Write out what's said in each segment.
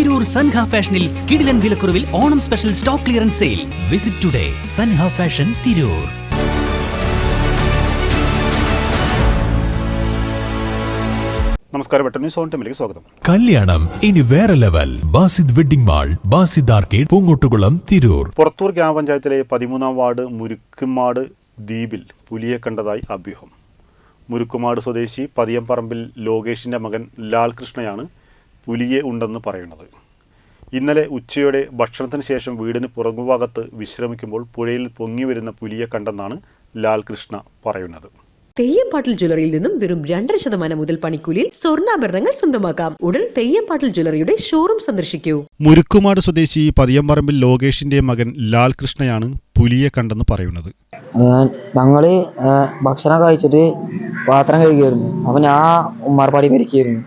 തിരൂർ സൻഹ ഫാഷനിൽ കിടിലൻ വിലക്കുറവിൽ Onam special stock clearance sale. Visit today Sanha fashion Tirur. നമസ്കാരം വെട്ടം ന്യൂസ് ഓൺ ടൈമിലേക്ക് സ്വാഗതം. കല്യാണം ഇനി വേറെ level. Basid wedding mall Basid arcade Poongottukulam Tirur. Purathur ഗ്രാമപഞ്ചായത്തിലെ പതിമൂന്നാം വാർഡ് മുരുക്കുമാട് ദ്വീപിൽ പുലിയെ കണ്ടതായി അഭ്യൂഹം. മുരുക്കുമാട് സ്വദേശി പതിയംപറമ്പിൽ ലോകേഷിന്റെ മകൻ ലാൽ കൃഷ്ണയാണ് പുലിയെ ഉണ്ടെന്ന് പറയുന്നത്. ഇന്നലെ ഉച്ചയോടെ ഭക്ഷണത്തിന് ശേഷം വീടിന് പുറകുഭാഗത്ത് വിശ്രമിക്കുമ്പോൾ പുഴയിൽ പൊങ്ങി വരുന്ന പുലിയെ കണ്ടെന്നാണ് ലാൽകൃഷ്ണ പറയുന്നത്. തെയ്യംപാട്ടിൽ ജ്വല്ലറിയിൽ നിന്നും വെറും രണ്ടര ശതമാനം മുതൽ പണിക്കൂലിയിൽ സ്വർണാഭരണങ്ങൾ സ്വന്തമാക്കാം. ഉടൻ തെയ്യംപാട്ടിൽ ജ്വല്ലറിയുടെ ഷോറൂം സന്ദർശിക്കൂ. മുരുക്കുമാട് സ്വദേശി പതിയംപറമ്പിൽ ലോകേഷിന്റെ മകൻ ലാൽ കൃഷ്ണയാണ് പുലിയെ കണ്ടെന്ന് പറയുന്നത്. ഞങ്ങൾ ഭക്ഷണം കഴിച്ചിട്ട് പാത്രം കഴുകിയായിരുന്നു. അപ്പോൾ ഞാൻ ഉമ്മാർപ്പാടി മരിക്കായിരുന്നു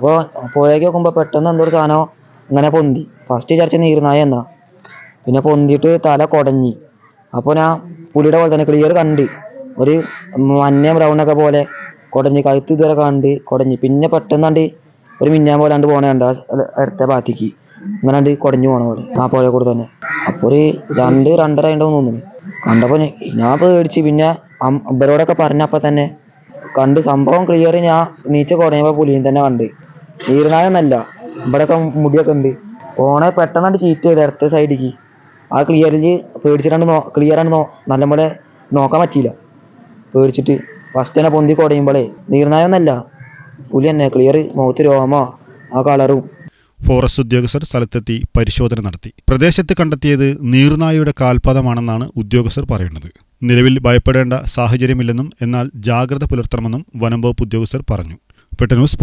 അപ്പോൾ പുഴയ്ക്ക് നോക്കുമ്പോൾ പെട്ടെന്ന് എന്തോ ഒരു സാധനം ഇങ്ങനെ പൊന്തി. ഫസ്റ്റ് വിചാരിച്ച നീർനായ എന്നാ. പിന്നെ പൊന്തിയിട്ട് തല കുടഞ്ഞി. അപ്പോൾ ഞാൻ പുലിയുടെ പോലെ തന്നെ ക്ലിയർ കണ്ട്. ഒരു മഞ്ഞ ബ്രൗണൊക്കെ പോലെ കുടഞ്ഞ് കഴുത്ത് ഇതുവരെ കണ്ട് കുടഞ്ഞി. പിന്നെ പെട്ടെന്ന് കണ്ട് ഒരു മിന്നാൻ പോലെ കണ്ട് പോണേ കണ്ട് അടുത്ത ഭാഗത്തേക്ക്. ഇങ്ങനെ കണ്ട് കുടഞ്ഞു പോണ പോലെ. ആ പുഴ കൂടെ തന്നെ. അപ്പോൾ ഒരു രണ്ട് രണ്ടര ഉണ്ടോ തോന്നുന്നു. കണ്ടപ്പോൾ ഞാൻ- പേടിച്ച്. പിന്നെ അമ്പരോടൊക്കെ പറഞ്ഞപ്പോൾ തന്നെ കണ്ട് സംഭവം ക്ലിയർ ഞാൻ നീച്ച കുടയുമ്പോൾ പുലിയും തന്നെ കണ്ട്. നീർനായൊന്നല്ല ഇവിടെയൊക്കെ മുടിയൊക്കെ ഉണ്ട്. പോണെ പെട്ടെന്നാണ്ട് ചീറ്റ് ചെയ്ത് ഇടത്തെ സൈഡിലേക്ക് ആ ക്ലിയറിൽ പേടിച്ചിട്ടാണ് നോ ക്ലിയറാണ് നോ നല്ലപോലെ നോക്കാൻ പറ്റിയില്ല. പേടിച്ചിട്ട് ഫസ്റ്റ് തന്നെ പൊന്തി കുടയുമ്പോഴേ നീർനായൊന്നല്ല പുലി തന്നെ ക്ലിയർ മുഖത്ത് രോമോ ആ കളറും ഫോറസ്റ്റ് ഉദ്യോഗസ്ഥർ സ്ഥലത്തെത്തി പരിശോധന നടത്തി. പ്രദേശത്ത് കണ്ടെത്തിയത് നീർനായയുടെ കാൽപാദമാണെന്നാണ് ഉദ്യോഗസ്ഥർ പറയുന്നത്. നിലവിൽ ഭയപ്പെടേണ്ട സാഹചര്യമില്ലെന്നും എന്നാൽ ജാഗ്രത പുലർത്തണമെന്നും വനം വകുപ്പ് ഉദ്യോഗസ്ഥർ പറഞ്ഞു. പെട്ട ന്യൂസ്